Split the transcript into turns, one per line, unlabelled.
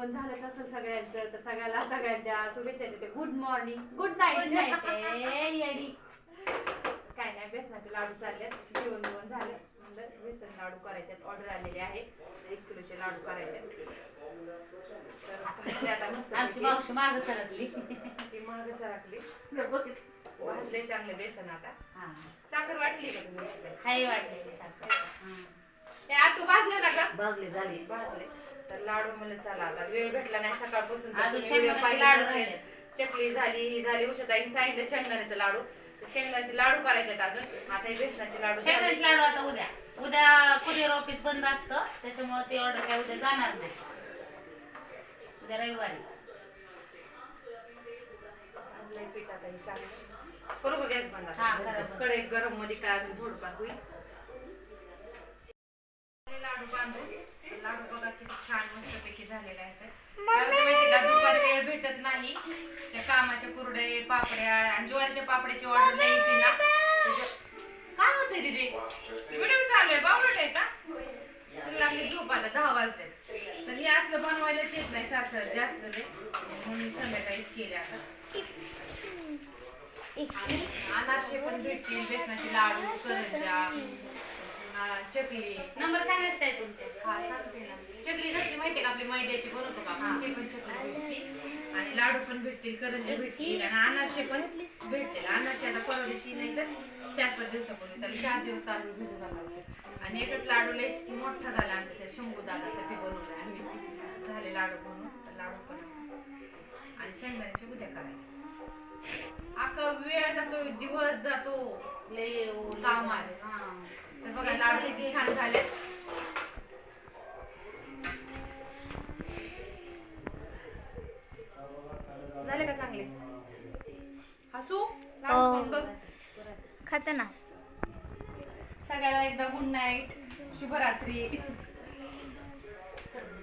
जेवण झालंच असेल सगळ्यांचं तर सगळ्याला सगळ्यांच्या शुभेच्छा देते. गुड मॉर्निंग गुड नाईट
ए, येडी.
काय नाही बेसनाचे लाडू चालले जेवण जेवण झालं. म्हणलं बेसन लाडू करायचे ऑर्डर आलेले आहे. एक किलोचे लाडू करायचे
आमची मावशी माग सरकली.
ती महाग सरकली. भाजले चांगले बेसन आता. साखर वाटली का तुम्ही?
हाय वाटलेली साखर. हा.
हे आतू भाजले ना का
भाजली झाली.
भाजले. तर लाडू मला चला आता वेळ भेटला नाही सकाळपासून तर
अजून
तुम्ही video
शेंगदाण्याचे
पाहिलेच
लाडू.
चकली झाली ही झाली उषाताईने सांगितलं शेंगदाण्याचे लाडू. तर शेंगदाण्याचे लाडू करायचे आहेत अजून. आता हे बेसनाचे लाडू
शेंगदाण्याचे लाडू आता उद्या. उद्या कुरिअर ऑफिस बंद असतं त्याच्यामुळे ते ऑर्डर काय उद्या जाणार नाही. उद्या रविवारी.
पीठ आता हे का गॅस बंद
हा, करा बंद.
कडे गरममध्ये काय अजून थोडंफार होईल? लाडू बांधून लाडू बघा किती छान मस्तपैकी झालेले आहेत. काय होतं माहिती का? दुपारी वेळ भेटत नाही. त्या कामाचे कुरडे पापड्या आणि ज्वारीच्या पापड्याची ऑर्डर नाही येते ना. त्याच्या- काय होतंय तिथे व्हिडिओ चालू आहे बावळट आहे का? तिला लागली झोप आता दहा वाजते तर हे असलं बनवायलाच येत नाही सारखं जास्त लय म्हणून संध्याकाळीच केले आता. आणि अनारसे पण भेटतील बेसनाचे लाडू करंजा. चकली.
नंबर सांगायचा आहे तुमचे?
हा सांगते ना. चकली कसली माहितीये का? आपली मैद्याची बनवतो का? आपण ती पण चकली भेटतील आणि लाडू पण भेटतील करंजे भेटतील आणि अनारसे पण भेटतील. अनारसे आता परवा दिवशी नाही तर चार पाच दिवसापूर्वी. त्याला चार दिवस चालू भिजू घालावं आणि एकच लाडू लय मोठा झाला आमच्या त्या शंभू दादासाठी बनवलाय आम्ही. झाले लाडू बनवून तर लाडू पण. आणि शेंगदाण्याची उद्या करायची. अख्खा वेळ जातो दिवस जातो.
लय हा
तर बघा लाडू किती छान झाले झाले का चांगले? हसू? लाडू. खाऊन बघ.
खाते ना.
सगळ्याला एकदा गुड नाईट शुभरात्री.